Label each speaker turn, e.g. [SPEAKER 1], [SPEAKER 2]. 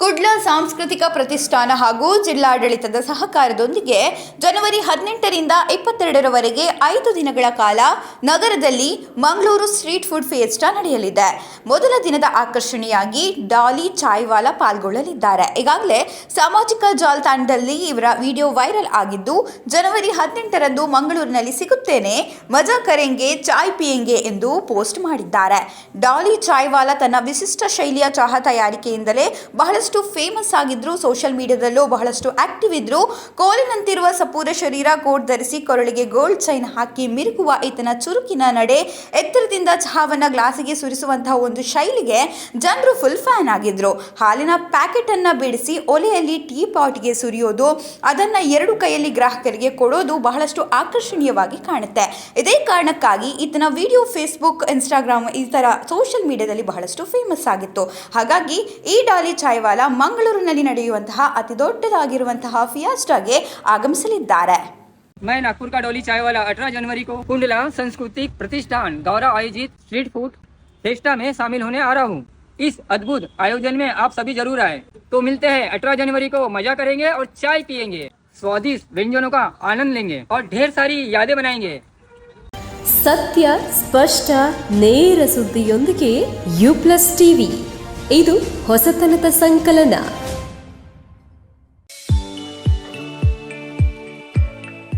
[SPEAKER 1] ಕುಡ್ಲ ಸಾಂಸ್ಕೃತಿಕ ಪ್ರತಿಷ್ಠಾನ ಹಾಗೂ ಜಿಲ್ಲಾಡಳಿತದ ಸಹಕಾರದೊಂದಿಗೆ ಜನವರಿ ಹದಿನೆಂಟರಿಂದ ಇಪ್ಪತ್ತೆರಡರವರೆಗೆ ಐದು ದಿನಗಳ ಕಾಲ ನಗರದಲ್ಲಿ ಮಂಗಳೂರು ಸ್ಟ್ರೀಟ್ ಫುಡ್ ಫೇಸ್ಟಾ ನಡೆಯಲಿದೆ. ಮೊದಲ ದಿನದ ಆಕರ್ಷಣೆಯಾಗಿ ಡಾಲಿ ಚಾಯ್ವಾಲಾ ಪಾಲ್ಗೊಳ್ಳಲಿದ್ದಾರೆ. ಈಗಾಗಲೇ ಸಾಮಾಜಿಕ ಜಾಲತಾಣದಲ್ಲಿ ಇವರ ವಿಡಿಯೋ ವೈರಲ್ ಆಗಿದ್ದು, ಜನವರಿ ಹದಿನೆಂಟರಂದು ಮಂಗಳೂರಿನಲ್ಲಿ ಸಿಗುತ್ತೇನೆ, ಮಜಾ ಕರೆಂಗೆ, ಚಾಯ್ ಪಿಯಂಗೆ ಎಂದು ಪೋಸ್ಟ್ ಮಾಡಿದ್ದಾರೆ. ಡಾಲಿ ಚಾಯ್ವಾಲಾ ತನ್ನ ವಿಶಿಷ್ಟ ಶೈಲಿಯ ಚಹಾ ತಯಾರಿಕೆಯಿಂದಲೇ ಬಹಳಷ್ಟು ಫೇಮಸ್ ಆಗಿದ್ರು. ಸೋಷಿಯಲ್ ಮೀಡಿಯಾದಲ್ಲೂ ಬಹಳಷ್ಟು ಆಕ್ಟಿವ್ ಇದ್ರು. ಕೋಲಿನಂತಿರುವ ಸಪೂರ ಶರೀರ ಕೋಟ್ ಧರಿಸಿ ಕೊರಳಿಗೆ ಗೋಲ್ಡ್ ಚೈನ್ ಹಾಕಿ ಮಿರುಗುವ ಈತನ ಚುರುಕಿನ ನಡೆ. ಎತ್ತರದಿಂದ ಚಹಾವನ್ನ ಗ್ಲಾಸಿಗೆ ಸುರಿಸುವಂತಹ ಒಂದು ಶೈಲಿಗೆ ಜನರು ಫುಲ್ ಫ್ಯಾನ್ ಆಗಿದ್ರು. ಹಾಲಿನ ಪ್ಯಾಕೆಟ್ ಅನ್ನ ಬಿಡಿಸಿ ಒಲೆಯಲ್ಲಿ ಟೀ ಪಾಟ್ಗೆ ಸುರಿಯೋದು, ಅದನ್ನ ಎರಡು ಕೈಯಲ್ಲಿ ಗ್ರಾಹಕರಿಗೆ ಕೊಡೋದು ಬಹಳಷ್ಟು ಆಕರ್ಷಣೀಯವಾಗಿ ಕಾಣುತ್ತೆ. ಇದೇ ಕಾರಣಕ್ಕಾಗಿ ಈತನ ವಿಡಿಯೋ ಫೇಸ್ಬುಕ್ ಇನ್ಸ್ಟಾಗ್ರಾಮ್ ಈ ಥರ ಸೋಷಿಯಲ್ ಮೀಡಿಯಾದಲ್ಲಿ ಬಹಳಷ್ಟು ಫೇಮಸ್ ಆಗಿತ್ತು. ಹಾಗಾಗಿ ಈ ಡಾಲಿ ಚಾಯ್ವಾಲಾ ಮಂಗಳೂರಿನಲ್ಲಿ ನಡೆಯುವಂತಹ ಅತಿ ದೊಡ್ಡದಾಗಿರುವಂತಹ ಫಿಯಾಸ್ಟಾಗೆ ಆಗಮಿಸಲಿದ್ದಾರೆ
[SPEAKER 2] मैं नागपुर का डोली चाय वाला 18 जनवरी को कुंडला सांस्कृतिक प्रतिष्ठान द्वारा आयोजित स्ट्रीट फूड फेस्टा में शामिल होने आ रहा हूँ इस अद्भुत आयोजन में आप सभी जरूर आए तो मिलते हैं 18 जनवरी को मजा करेंगे और चाय पियेंगे स्वादिष्ट व्यंजनों का आनंद लेंगे और ढेर सारी यादें बनाएंगे
[SPEAKER 3] ಸತ್ಯ ಸ್ಪಷ್ಟ ನೇರ ಸುದ್ದಿಯೊಂದಿಗೆ ಯು ಪ್ಲಸ್ ಟಿವಿ ಇದು ಹೊಸತನದ ಸಂಕಲನ.